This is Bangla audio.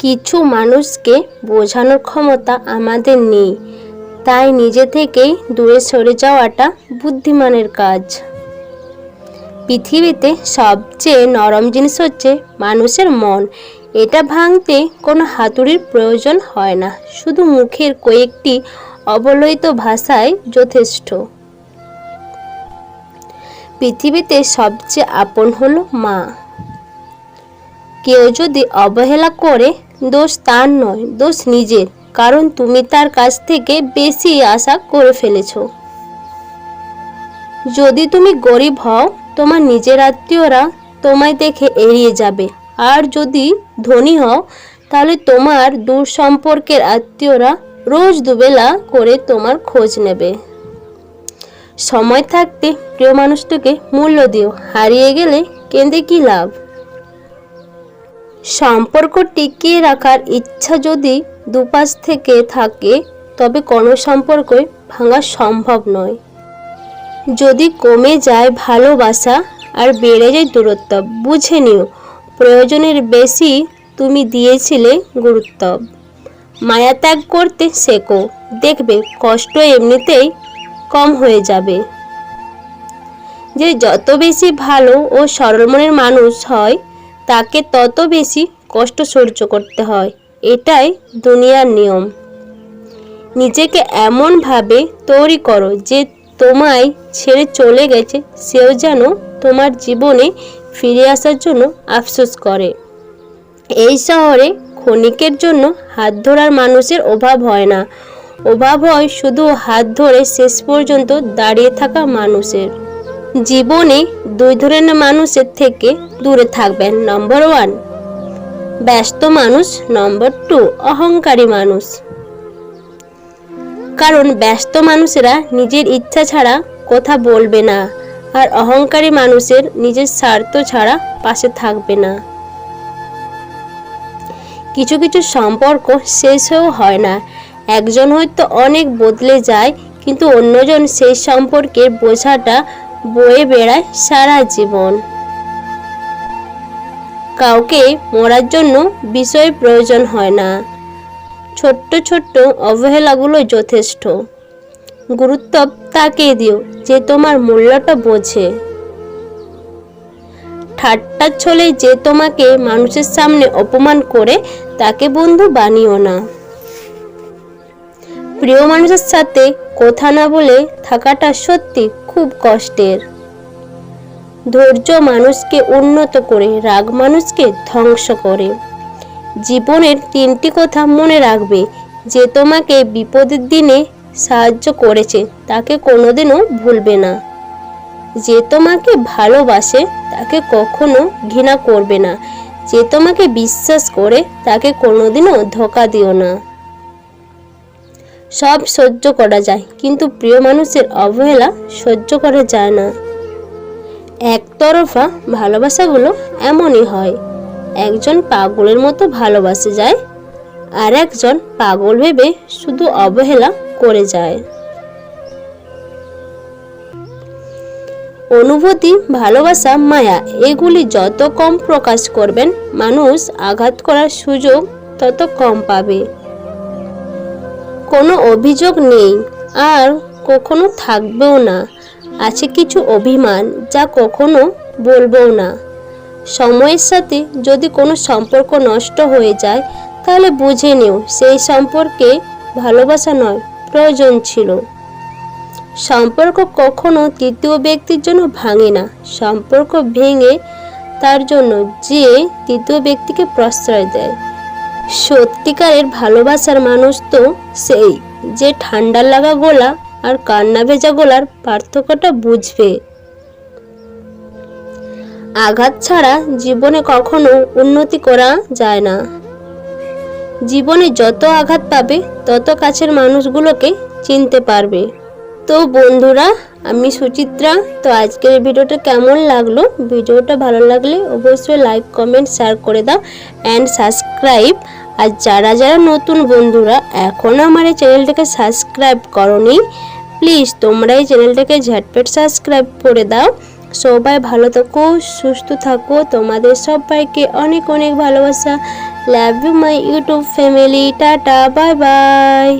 কিছু মানুষকে বোঝানোর ক্ষমতা আমাদের নেই। তাই নিজে থেকেই দূরে সরে যাওয়াটা বুদ্ধিমানের কাজ। পৃথিবীতে সবচেয়ে নরম জিনিস হচ্ছে মানুষের মন। এটা ভাঙতে কোনো হাতুড়ির প্রয়োজন হয় না। শুধু মুখের কয়েকটি অবলোহিত ভাষায় যথেষ্ট। পৃথিবীতে সবচেয়ে আপন হলো মা। কেউ যদি অবহেলা করে দোষ তার নয়, দোষ নিজের, কারণ তুমি তার কাছ থেকে বেশি আশা করে ফেলেছ। যদি তুমি গরিব হও, তোমার নিজের আত্মীয়রা তোমায় দেখে এড়িয়ে যাবে। আর যদি ধনী হও, তাহলে তোমার দূর সম্পর্কের আত্মীয়রা রোজ দুবেলা করে তোমার খোঁজ নেবে। সময় থাকতে প্রিয় মানুষটাকে মূল্য দিও। হারিয়ে গেলে কেঁদে কি লাভ? সম্পর্ক টিকিয়ে রাখার ইচ্ছা যদি দুপাশ থেকে থাকে, তবে কোনো সম্পর্কই ভাঙা সম্ভব নয়। যদি কমে যায় ভালোবাসা আর বেড়ে যায় দূরত্ব, বুঝে নিও, প্রয়োজনের বেশি তুমি দিয়েছিলে গুরুত্ব। মায়া ত্যাগ করতে শেখো, দেখবে কষ্ট এমনিতেই কম হয়ে যাবে। যে যত বেশি ভালো ও সরল মনের মানুষ হয় তাকে তত বেশি কষ্ট সহ্য করতে হয়। এটাই দুনিয়ার নিয়ম। নিজেকে এমনভাবে তৈরি করো যে তোমায় ছেড়ে চলে গেছে, সেও যেন তোমার জীবনে ফিরে আসার জন্য আফসোস করে। এই শহরে ক্ষণিকের জন্য হাত ধরার মানুষের অভাব হয় না। অভাব হয় শুধু হাত ধরে শেষ পর্যন্ত দাঁড়িয়ে থাকা মানুষের। জীবনে দুই ধরনের মানুষের থেকে দূরে থাকবেন নম্বর ওয়ান ব্যস্ত মানুষ নম্বর টু অহংকারী মানুষ। কারণ ব্যস্ত মানুষেরা নিজের ইচ্ছা ছাড়া কথা বলবে না, আর অহংকারী মানুষের নিজের স্বার্থ ছাড়া পাশে থাকবে না। কিছু কিছু সম্পর্ক শেষ হয়েও হয় না। একজন হয়তো অনেক বদলে যায়, কিন্তু অন্যজন সেই সম্পর্কের বোঝাটা বয়ে বেড়ায় সারা জীবন। কাউকে মরার জন্য বিষয়ের প্রয়োজন হয় না। ছোট্ট ছোট্ট অবহেলাগুলো যথেষ্ট। গুরুত্ব তাকে দিও যে তোমার মূল্যটা বোঝে। ঠাট্টার ছলে যে তোমাকে মানুষের সামনে অপমান করে তাকে বন্ধু বানিও না। প্রিয় মানুষের সাথে কথা না বলে থাকাটা সত্যি খুব কষ্টের। ধৈর্য মানুষকে উন্নত করে, রাগ মানুষকে ধ্বংস করে। জীবনের তিনটি কথা মনে রাখবে, যে তোমাকে বিপদের দিনে সাহায্য করেছে, তাকে কোনোদিনও ভুলবে না। যে তোমাকে ভালোবাসে, তাকে কখনো ঘৃণা করবে না। যে তোমাকে বিশ্বাস করে, তাকে কোনোদিনও ধোকা দিও না। সব সহ্য করা যায়, কিন্তু প্রিয় মানুষের অবহেলা সহ্য করা যায় না। একতরফা ভালোবাসাগুলো এমনই হয়, একজন পাগলের মতো ভালোবাসে যায়, আর একজন পাগল ভেবে শুধু অবহেলা করে যায়। অনুভূতি, ভালোবাসা, মায়া, এগুলি যত কম প্রকাশ করবেন, মানুষ আঘাত করার সুযোগ তত কম পাবে। কোনো অভিযোগ নেই আর কখনো থাকবেও না। আছে কিছু অভিমান যা কখনো বলব না। সময়ের সাথে যদি কোনো সম্পর্ক নষ্ট হয়ে যায়, তাহলে বুঝে নিও সেই সম্পর্কে ভালোবাসা নয়, প্রয়োজন ছিল। সম্পর্ক কখনো তৃতীয় ব্যক্তির জন্য ভাঙে না। সম্পর্ক ভেঙে তার জন্য যে তৃতীয় ব্যক্তিকে প্রশ্রয় দেয়। সত্যিকারের ভালোবাসার মানুষ তো সেই, যে ঠান্ডা লাগা গোলা আর কান্না ভেজা গোলার পার্থক্যটা বুঝবে। আঘাত ছাড়া জীবনে কখনো উন্নতি করা যায় না। জীবনে যত আঘাত পাবে, তত কাছের মানুষগুলোকে চিনতে পারবে। তো বন্ধুরা, আমি সুচিত্রা। তো আজকের ভিডিওটা কেমন লাগল? ভিডিওটা ভালো লাগলে অবশ্যই লাইক কমেন্ট শেয়ার করে দাও অ্যান্ড সাবস্ক্রাইব আর যারা যারা নতুন বন্ধুরা এখনও আমার এই চ্যানেলটাকে সাবস্ক্রাইব করনি প্লিজ তোমরা এই চ্যানেলটাকে ঝটপট সাবস্ক্রাইব করে দাও। সবাই ভালো থাকো, সুস্থ থাকো। তোমাদের সবাইকে অনেক অনেক ভালোবাসা। Love you my YouTube family tata bye bye